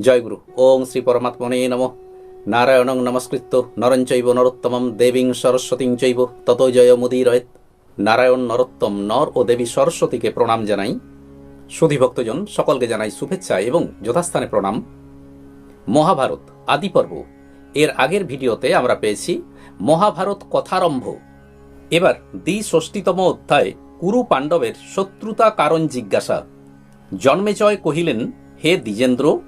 জয়গুরু। ওং শ্রী পরমাত্মনে নম। নারায়ণং নমস্কৃত্য। নরঞ্চৈব নরোত্তমম দেবীং সরস্বতীং চৈব। তত জয় মুদিরয়েত নারায়ণ নরোত্তম নর ও দেবী সরস্বতীকে প্রণাম জানাই। সুধী ভক্তজন, সকলকে জানাই শুভেচ্ছা এবং যথাস্থানে প্রণাম। মহাভারত, আদি পর্ব। এর আগের ভিডিওতে আমরা পেয়েছি মহাভারত কথারম্ভ। এবার দ্বি ষষ্ঠীতম অধ্যায় কুরু পাণ্ডবের শত্রুতা কারণ জিজ্ঞাসা। জন্মেজয় কহিলেন, হে দ্বিজেন্দ্র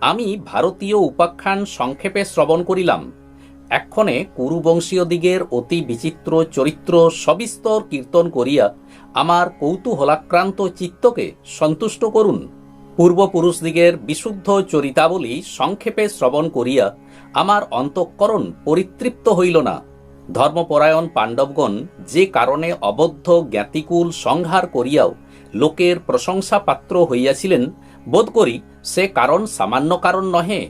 আমি ভারতীয় উপাখ্যান সংক্ষেপে শ্রবণ করিলাম। এক্ষণে কুরুবংশীয় দিগের অতি বিচিত্র চরিত্র সবিস্তর কীর্তন করিয়া আমার কৌতূহলাক্রান্ত চিত্তকে সন্তুষ্ট করুন। পূর্বপুরুষদিগের বিশুদ্ধ চরিতাবলী সংক্ষেপে শ্রবণ করিয়া আমার অন্তঃকরণ পরিতৃপ্ত হইল না। ধর্মপরায়ণ পাণ্ডবগণ যে কারণে অবদ্ধ জ্ঞাতিকুল সংহার করিয়াও লোকের প্রশংসা পাত্র হইয়াছিলেন বোধ করি সে কারণ সামান্য কারণ নহে।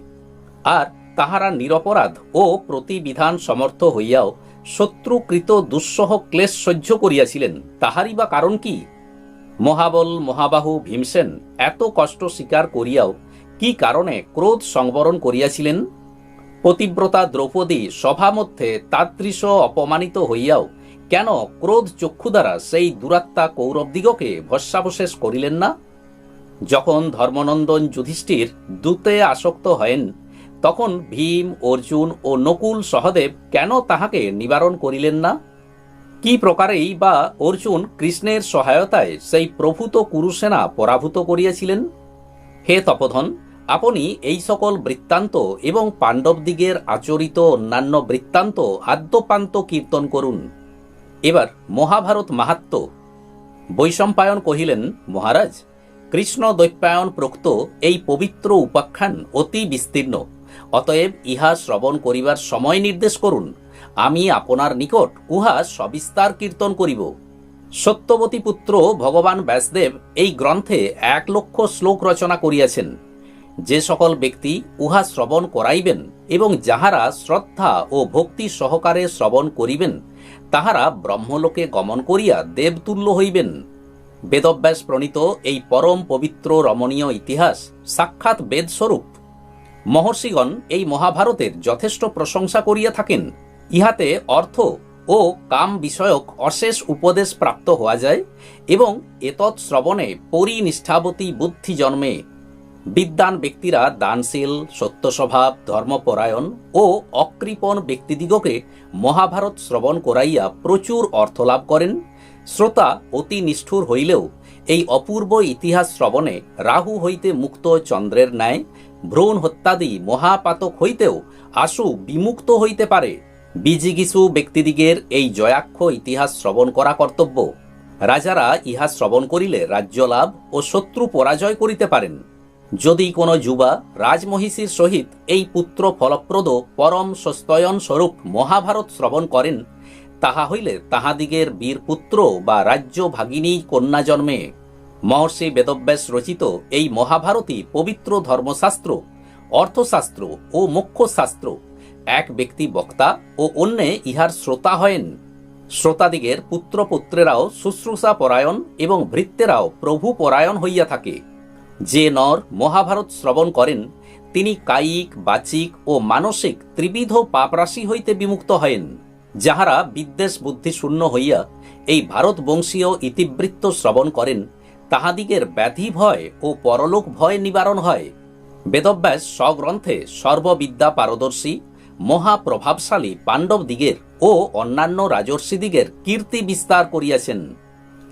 আর তাহারা নিরপরাধ ও প্রতিবিধান সমর্থ হইয়াও শত্রুকৃত দুঃসহ ক্লেশ সহ্য করিয়াছিলেন, তাহারই বা কারণ কি? মহাবল, মহাবাহু ভীমসেন এত কষ্ট স্বীকার করিয়াও কি কারণে ক্রোধ সংবরণ করিয়াছিলেন? পতিব্রতা দ্রৌপদী সভামধ্যে তাদৃশ অপমানিত হইয়াও কেন ক্রোধ চক্ষু দ্বারা সেই দুরাত্মা কৌরবদিগকে ভস্যাবশেষ করিলেন না? যখন ধর্মনন্দন যুধিষ্ঠির দূতে আসক্ত হয়েন, তখন ভীম, অর্জুন ও নকুল সহদেব কেন তাহাকে নিবারণ করিলেন না? কি প্রকারেই বা অর্জুন কৃষ্ণের সহায়তায় সেই প্রভূত কুরুসেনা পরাভূত করিয়াছিলেন? হে তপধন, আপনি এই সকল বৃত্তান্ত এবং পাণ্ডবদিগের আচরিত অন্যান্য বৃত্তান্ত আদ্যপান্ত কীর্তন করুন। এবার মহাভারত মাহাত্ম বৈশম্পায়ন কহিলেন, মহারাজ কৃষ্ণ দৈপ্যায়ন প্রোক্ত এই পবিত্র উপাখ্যান অতি বিস্তীর্ণ। অতএব ইহা শ্রবণ করিবার সময় নির্দেশ করুন। আমি আপনার নিকট উহা সবিস্তার কীর্তন করিব। সত্যবতী পুত্র ভগবান ব্যাসদেব এই গ্রন্থে এক লক্ষ শ্লোক রচনা করিয়াছেন। যে সকল ব্যক্তি উহা শ্রবণ করাইবেন এবং যাহারা শ্রদ্ধা ও ভক্তি সহকারে শ্রবণ করিবেন, তাহারা ব্রহ্মলোকে গমন করিয়া দেবতুল্য হইবেন। বেদব্যাস প্রণীত এই পরম পবিত্র রমণীয় ইতিহাস সাক্ষাৎ বেদস্বরূপ। মহর্ষিগণ এই মহাভারতের যথেষ্ট প্রশংসা করিয়া থাকেন। ইহাতে অর্থ ও কাম বিষয়ক অশেষ উপদেশ প্রাপ্ত হওয়া যায় এবং এতৎ শ্রবণে পরিনিষ্ঠাবতী বুদ্ধি জন্মে। বিদ্বান ব্যক্তিরা দানশীল, সত্যস্বভাব, ধর্মপরায়ণ ও অকৃপণ ব্যক্তিদিগকে মহাভারত শ্রবণ করাইয়া প্রচুর অর্থ লাভ করেন। শ্রোতা অতি নিষ্ঠুর হইলেও এই অপূর্ব ইতিহাস শ্রবণে রাহু হইতে মুক্ত চন্দ্রের ন্যায়, ভ্রূণ হত্যাদি মহাপাতক হইতেও আশু বিমুক্ত হইতে পারে। বিজিগিসু ব্যক্তিদিগের এই জয়াক্ষ ইতিহাস শ্রবণ করা কর্তব্য। রাজারা ইহা শ্রবণ করিলে রাজ্য লাভ ও শত্রু পরাজয় করিতে পারেন। যদি কোনো যুবা রাজমহিষীর সহিত এই পুত্র ফলপ্রদ পরম সস্তয়ন স্বরূপ মহাভারত শ্রবণ করেন তাহা হইলে তাহাদিগের বীরপুত্র বা রাজ্য ভাগিনী কন্যা জন্মে। মহর্ষি বেদব্যাস রচিত এই মহাভারতী পবিত্র ধর্মশাস্ত্র, অর্থশাস্ত্র ও মোক্ষশাস্ত্র এক ব্যক্তি বক্তা ও অন্যে ইহার শ্রোতা হয়েন। শ্রোতাদিগের পুত্রপুত্রেরাও শুশ্রূষা পরায়ণ এবং ভৃত্যেরাও প্রভু পরায়ণ হইয়া থাকে। যে নর মহাভারত শ্রবণ করেন, তিনি কায়িক, বাচিক ও মানসিক ত্রিবিধ পাপরাশি হইতে বিমুক্ত হয়েন। যাহারা বিদ্বেষ বুদ্ধি শূন্য হইয়া এই ভারতবংশীয় ইতিবৃত্ত শ্রবণ করেন, তাহাদিগের ব্যাধি ভয় ও পরলোক ভয় নিবারণ হয়। বেদব্যাস স্বগ্রন্থে সর্ববিদ্যা পারদর্শী, মহাপ্রভাবশালী পাণ্ডব দিগের ও অন্যান্য রাজর্ষিদিগের কীর্তি বিস্তার করিয়াছেন।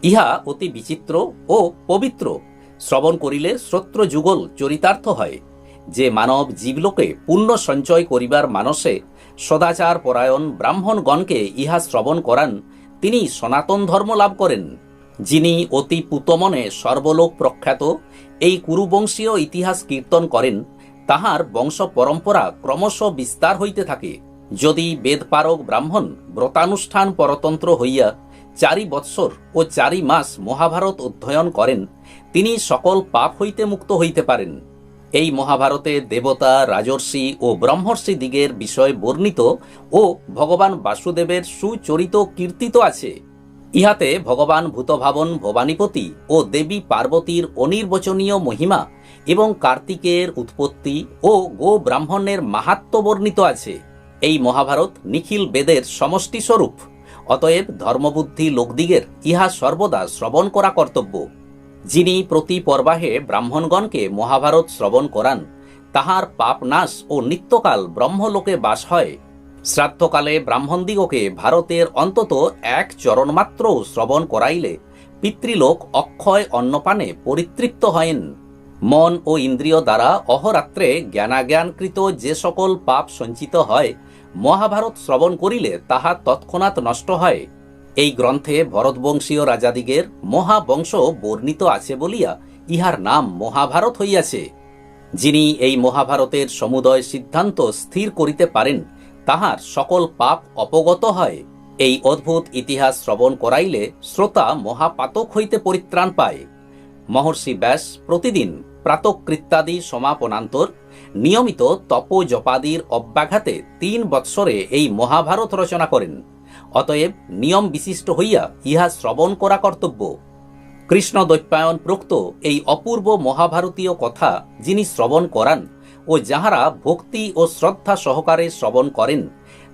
ইহা অতি বিচিত্র ও পবিত্র। শ্রবণ করিলে শ্রোত্র যুগল চরিতার্থ হয়। যে মানব জীবলোকে পুণ্য সঞ্চয় করিবার মানসে সদাচার পরায়ণ ব্রাহ্মণগণকে ইহা শ্রবণ করান, তিনি সনাতন ধর্ম লাভ করেন। যিনি অতি পুতমনে সর্বলোক প্রখ্যাত, এই কুরুবংশীয় ইতিহাস কীর্তন করেন, তাহার বংশ পরম্পরা ক্রমশ বিস্তার হইতে থাকে। যদি বেদপারক ব্রাহ্মণ ব্রতানুষ্ঠান পরতন্ত্র হইয়া চারি বৎসর ও চারি মাস মহাভারত অধ্যয়ন করেন, তিনি সকল পাপ হইতে মুক্ত হইতে পারেন। এই মহাভারতে দেবতা, রাজর্ষি ও ব্রহ্মর্ষি দিগের বিষয় বর্ণিত ও ভগবান বাসুদেবের সুচরিত কীর্তিত আছে। ইহাতে ভগবান ভূতভাবন ভবানীপতি ও দেবী পার্বতীর অনির্বচনীয় মহিমা এবং কার্তিকের উৎপত্তি ও গো ব্রাহ্মণের মাহাত্ম বর্ণিত আছে। এই মহাভারত নিখিল বেদের সমষ্টি স্বরূপ অতএব ধর্মবুদ্ধি লোকদিগের ইহা সর্বদা শ্রবণ করা কর্তব্য। যিনি প্রতি পর্বাহে ব্রাহ্মণগণকে মহাভারত শ্রবণ করান, তাহার পাপ নাশ ও নিত্যকাল ব্রহ্মলোকে বাস হয়। শ্রাদ্ধকালে ব্রাহ্মণদিগকে ভারতের অন্তত এক চরণমাত্র শ্রবণ করাইলে পিতৃলোক অক্ষয় অন্নপানে পরিতৃপ্ত হয়েন। মন ও ইন্দ্রিয় দ্বারা অহরাত্রে জ্ঞানাজ্ঞানকৃত যে সকল পাপ সঞ্চিত হয়, মহাভারত শ্রবণ করিলে তাহা তৎক্ষণাৎ নষ্ট হয়। এই গ্রন্থে ভরতবংশীয় রাজাদিগের মহাবংশ বর্ণিত আছে বলিয়া ইহার নাম মহাভারত হইয়াছে। যিনি এই মহাভারতের সমুদয় সিদ্ধান্ত স্থির করিতে পারেন, তাহার সকল পাপ অপগত হয়। এই অদ্ভুত ইতিহাস শ্রবণ করাইলে শ্রোতা মহাপাতক হইতে পরিত্রাণ পায়। মহর্ষি ব্যাস প্রতিদিন প্রাতকৃত্যাদি সমাপনান্তর, নিয়মিত তপজপাদির অব্যাঘাতে তিন বৎসরে এই মহাভারত রচনা করেন। অতএব নিয়ম বিশিষ্ট হইয়া ইহা শ্রবণ করা কর্তব্য। কৃষ্ণ দৈপায়ন প্রোক্ত এই অপূর্ব মহাভারতীয় কথা যিনি শ্রবণ করান ও যাহারা ভক্তি ও শ্রদ্ধা সহকারে শ্রবণ করেন,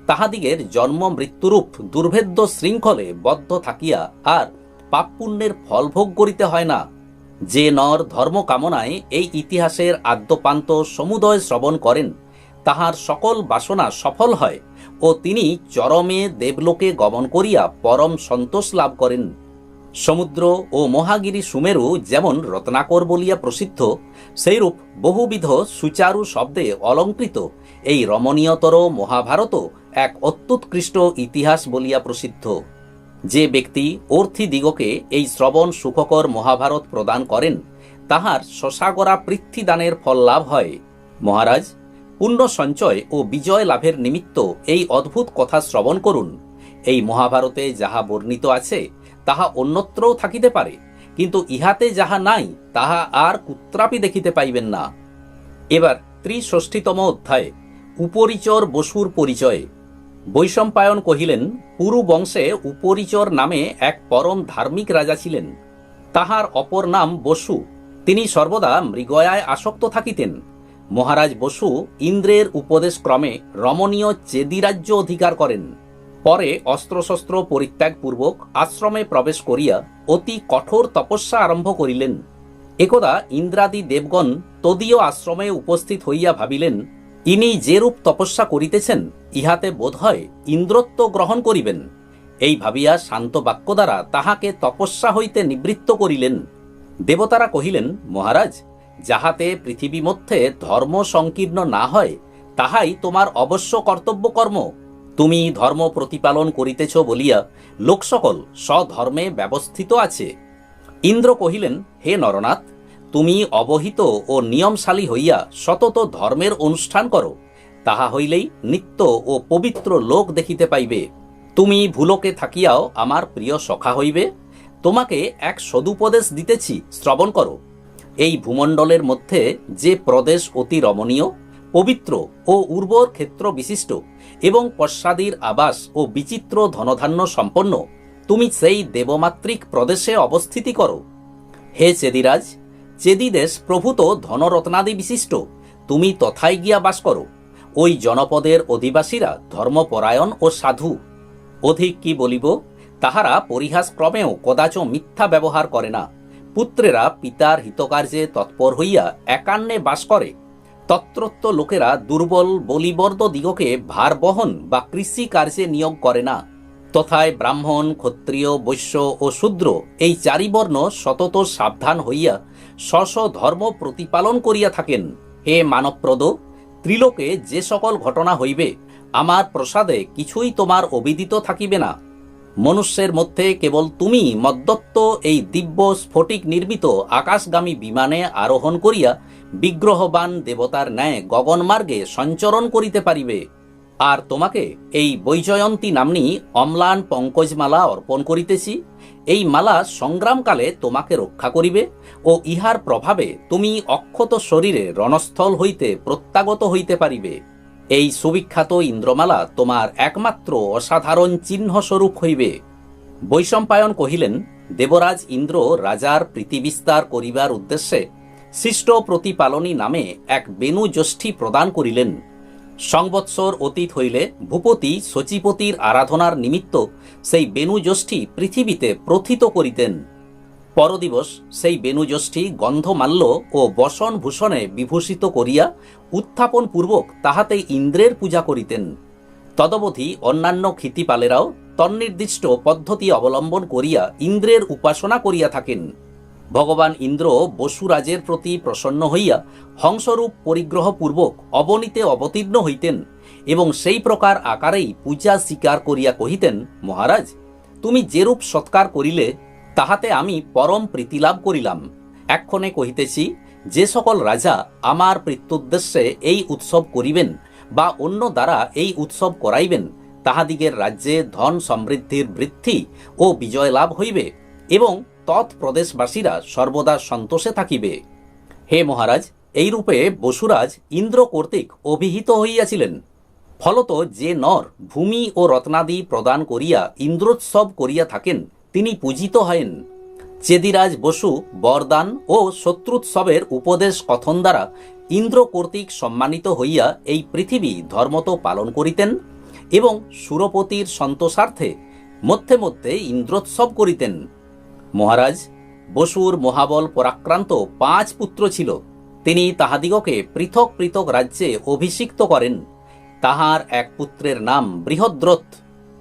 তাহাদিগের জন্ম মৃত্যুরূপ দুর্ভেদ্য শৃঙ্খলে বদ্ধ থাকিয়া আর পাপপুণ্যের ফলভোগ করিতে হয় না। যে নর ধর্ম কামনায় এই ইতিহাসের আদ্যপান্ত সমুদয় শ্রবণ করেন, তাহার সকল বাসনা সফল হয়। ও তিনি চরমে দেবলোকে গমন করিয়া পরম সন্তোষ লাভ করেন। সমুদ্র ও মহাগিরি সুমেরু যেমন রত্নাকর বলিয়া প্রসিদ্ধ, সেইরূপ বহুবিধ সুচারু শব্দে অলঙ্কৃত। এই রমণীয়তর মহাভারত এক অত্যুৎকৃষ্ট ইতিহাস বলিয়া প্রসিদ্ধ। যে ব্যক্তি অর্থী দিগকে এই শ্রবণ সুখকর মহাভারত প্রদান করেন, তাহার শশাগরা পৃথ্বীদানের ফল লাভ হয়। মহারাজ পুণ্য সঞ্চয় ও বিজয় লাভের নিমিত্ত এই অদ্ভুত কথা শ্রবণ করুন। এই মহাভারতে যাহা বর্ণিত আছে, তাহা অন্যত্রও থাকিতে পারে, কিন্তু ইহাতে যাহা নাই, তাহা আর কুত্রাপি দেখিতে পাইবেন না। এবার ত্রিষষ্ঠীতম অধ্যায়ে, উপরিচর বসুর পরিচয়ে। বৈশম্পায়ন কহিলেন, পুরু বংশে উপরিচর নামে এক পরম ধার্মিক রাজা ছিলেন। তাহার অপর নাম বসু। তিনি সর্বদা মৃগয়ায় আসক্ত থাকিতেন। মহারাজ বসু ইন্দ্রের উপদেশ ক্রমে রমণীয় চেদিরাজ্য অধিকার করেন। পরে অস্ত্রশস্ত্র পরিত্যাগপূর্বক আশ্রমে প্রবেশ করিয়া অতি কঠোর তপস্যা আরম্ভ করিলেন। একদা ইন্দ্রাদি দেবগণ তদীয় আশ্রমে উপস্থিত হইয়া ভাবিলেন, ইনি যেরূপ তপস্যা করিতেছেন, ইহাতে বোধ হয় ইন্দ্রত্ব গ্রহণ করিবেন এই ভাবিয়া শান্ত বাক্য দ্বারা তাহাকে তপস্যা হইতে নিবৃত্ত করিলেন। দেবতারা কহিলেন, মহারাজ যাহাতে পৃথিবী মধ্যে ধর্ম সংকীর্ণ না হয়, তাহাই তোমার অবশ্য কর্তব্য কর্ম। তুমি ধর্ম প্রতিপালন করিতেছ বলিয়া লোকসকল স্বধর্মে ব্যবস্থিত আছে। ইন্দ্র কহিলেন, হে নরনাথ, তুমি অবহিত ও নিয়মশালী হইয়া সতত ধর্মের অনুষ্ঠান করো। তাহা হইলেই নিত্য ও পবিত্র লোক দেখিতে পাইবে। তুমি ভুলোকে থাকিয়াও আমার প্রিয় সখা হইবে। তোমাকে এক সদুপদেশ দিতেছি, শ্রবণ করো। এই ভূমণ্ডলের মধ্যে যে প্রদেশ অতি রমণীয়, পবিত্র ও উর্বর ক্ষেত্র বিশিষ্ট এবং পশ্চাদির আবাস ও বিচিত্র ধনধান্য সম্পন্ন, তুমি সেই দেবমাত্রিক প্রদেশে অবস্থিতি করো। হে চেদিরাজ, চেদি দেশ প্রভূত ধনরত্নাদি বিশিষ্ট, তুমি তথায় গিয়া বাস করো। ওই জনপদের অধিবাসীরা ধর্মপরায়ণ ও সাধু। অধিক কি বলিব, তাহারা পরিহাসক্রমেও কদাচ মিথ্যা ব্যবহার করে না। পুত্রেরা পিতার হিতকার্যে তৎপর হইয়া একান্নে বাস করে। তত্রত্ব লোকেরা দুর্বল বলিবর্দ দিগকে ভার বহন বা কৃষি কার্যে নিয়োগ করে না। তথায় ব্রাহ্মণ, ক্ষত্রিয়, বৈশ্য ও শূদ্র এই চারি বর্ণ সতত সাবধান হইয়া স্ব ধর্ম প্রতিপালন করিয়া থাকেন। হে মানবপ্রদ, ত্রিলোকে যে সকল ঘটনা হইবে, আমার প্রসাদে কিছুই তোমার অবিদিত থাকিবে না। মনুষ্যের মধ্যে কেবল তুমি, মদ্দত্ত এই দিব্য স্ফটিক নির্মিত আকাশগামী বিমানে আরোহণ করিয়া বিগ্রহবান দেবতার ন্যায় গগনমার্গে সঞ্চরণ করিতে পারিবে। আর তোমাকে এই বৈজয়ন্তী নাম্নী অম্লান পঙ্কজমালা অর্পণ করিতেছি। এই মালা সংগ্রামকালে তোমাকে রক্ষা করিবে ও ইহার প্রভাবে তুমি অক্ষত শরীরে রণস্থল হইতে প্রত্যাগত হইতে পারিবে। এই সুবিখ্যাত ইন্দ্রমালা তোমার একমাত্র অসাধারণ চিহ্নস্বরূপ হইবে। বৈশম্পায়ন কহিলেন, দেবরাজ ইন্দ্র রাজার প্রীতিবিস্তার করিবার উদ্দেশ্যে সৃষ্ট প্রতিপালনী নামে এক বেনু জ্যোষ্ঠী প্রদান করিলেন। সংবৎসর অতীত হইলে ভূপতি সচিপতির আরাধনার নিমিত্ত সেই বেনু জ্যোষ্ঠী পৃথিবীতে প্রথিত করিতেন। পরদিবস সেই বেনুযষ্ঠী গন্ধমাল্য ও বসন ভূষণে বিভূষিত করিয়া উত্থাপন পূর্বক তাহাতে ইন্দ্রের পূজা করিতেন। তদবধি অন্যান্য ক্ষিতিপালেরাও তন্নির্দিষ্ট পদ্ধতি অবলম্বন করিয়া ইন্দ্রের উপাসনা করিয়া থাকেন। ভগবান ইন্দ্র বসুরাজের প্রতি প্রসন্ন হইয়া হংসরূপ পরিগ্রহপূর্বক অবনীতে অবতীর্ণ হইতেন এবং সেই প্রকার আকারেই পূজা স্বীকার করিয়া কহিতেন, মহারাজ, তুমি যেরূপ সৎকার করিলে তাহাতে আমি পরম প্রীতিলাভ করিলাম। এক্ষণে কহিতেছি, যে সকল রাজা আমার প্রীত্যুদ্দেশ্যে এই উৎসব করিবেন বা অন্য দ্বারা এই উৎসব করাইবেন, তাহাদিগের রাজ্যে ধন সমৃদ্ধির বৃদ্ধি ও বিজয় লাভ হইবে এবং তৎপ্রদেশবাসীরা সর্বদা সন্তোষে থাকিবে। হে মহারাজ, এইরূপে বসুরাজ ইন্দ্র কর্তৃক অভিহিত হইয়াছিলেন। ফলত যে নর ভূমি ও রত্নাদি প্রদান করিয়া ইন্দ্রোৎসব করিয়া থাকেন তিনি পূজিত হয়েন। চেদিরাজ বসু, বরদান ও শত্রুৎসবের উপদেশ কথন দ্বারা ইন্দ্র কর্তৃক সম্মানিত হইয়া এই পৃথিবী ধর্মত পালন করিতেন এবং সুরপতির সন্তোষার্থে মধ্যে মধ্যে ইন্দ্রোৎসব করিতেন। মহারাজ, বসুর মহাবল পরাক্রান্ত পাঁচ পুত্র ছিল। তিনি তাহাদিগকে পৃথক পৃথক রাজ্যে অভিষিক্ত করেন। তাহার এক পুত্রের নাম বৃহদ্রথ।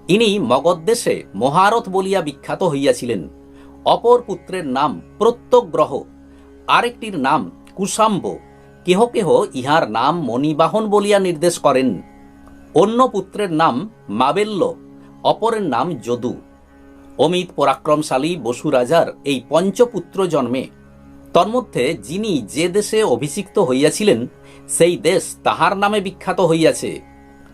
ইনি মগধ দেশে মহারথ বলিয়া বিখ্যাত হইয়াছিলেন। অপর পুত্রের নাম প্রত্যগ্রহ, আরেকটির নাম কুশাম্ব। কেহ কেহ ইহার নাম মণিবাহন বলিয়া নির্দেশ করেন। অন্য পুত্রের নাম মাবেল্য, অপরের নাম যদু। অমিত পরাক্রমশালী বসু রাজার এই পঞ্চপুত্র জন্মে। তন্মধ্যে যিনি যে দেশে অভিষিক্ত হইয়াছিলেন, সেই দেশ তাহার নামে বিখ্যাত হইয়াছে।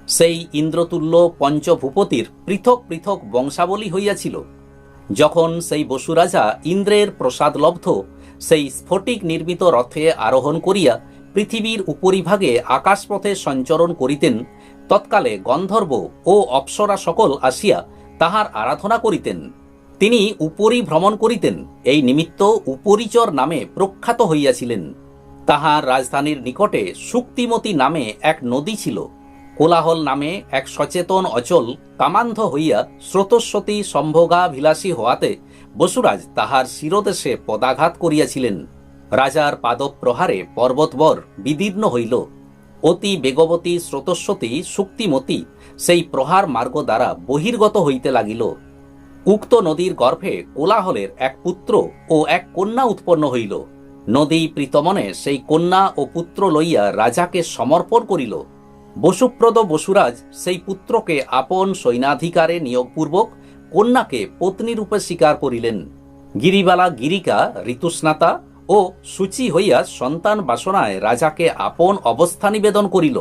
সেই ইন্দ্রতুল্য পঞ্চভূপতির পৃথক পৃথক বংশাবলী হইয়াছিল। যখন সেই বসুরাজা ইন্দ্রের প্রসাদলব্ধ সেই স্ফটিক নির্মিত রথে আরোহণ করিয়া পৃথিবীর উপরিভাগে আকাশপথে সঞ্চরণ করিতেন, তৎকালে গন্ধর্ব ও অপ্সরা সকল আসিয়া তাহার আরাধনা করিতেন। তিনি উপরি ভ্রমণ করিতেন, এই নিমিত্ত উপরিচর নামে প্রখ্যাত হইয়াছিলেন। তাহার রাজধানীর নিকটে শুক্তিমতী নামে এক নদী ছিল। কোলাহল নামে এক সচেতন অচল কামান্ধ হইয়া স্রোতস্বতী সম্ভোগাভিলাষী হওয়াতে বসুরাজ তাহার শিরদেশে পদাঘাত করিয়াছিলেন। রাজার পাদপ্রহারে পর্বতবর বিদীর্ণ হইল। অতি বেগবতী স্রোতস্বতী শুক্তিমতী সেই প্রহার মার্গ দ্বারা বহির্গত হইতে লাগিল। উক্ত নদীর গর্ভে কোলাহলের এক পুত্র ও এক কন্যা উৎপন্ন হইল। নদী প্রীতমনে সেই কন্যা ও পুত্র লইয়া রাজাকে সমর্পণ করিল। বসুপ্রদ বসুরাজ সেই পুত্রকে আপন সৈনাধিকারে নিয়োগপূর্বক কন্যাকে পত্নীরূপে স্বীকার করিলেন। গিরিবালা গিরিকা, ঋতুস্নাতা ও সূচি হইয়া সন্তান বাসনায় রাজাকে আপন অবস্থা নিবেদন করিল।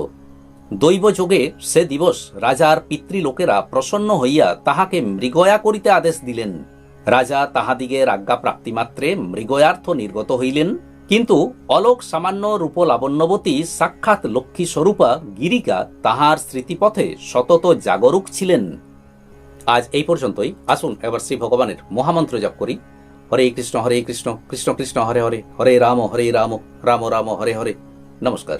দৈবযোগে সে দিবস রাজার পিতৃলোকেরা প্রসন্ন হইয়া তাহাকে মৃগয়া করিতে আদেশ দিলেন। রাজা তাহাদিগের আজ্ঞা প্রাপ্তিমাত্রে মৃগয়ার্থ নির্গত হইলেন। কিন্তু অলোক সামান্য রূপলাবণ্যবতী সাক্ষাৎ লক্ষ্মী স্বরূপা গিরিকা তাহার স্মৃতিপথে সতত জাগরুক ছিলেন। আজ এই পর্যন্তই। আসুন এবার শ্রী ভগবানের মহামন্ত্র জপ করি। হরে কৃষ্ণ হরে কৃষ্ণ কৃষ্ণ কৃষ্ণ, হরে হরে হরে রাম হরে রাম রাম রাম, হরে হরে। নমস্কার।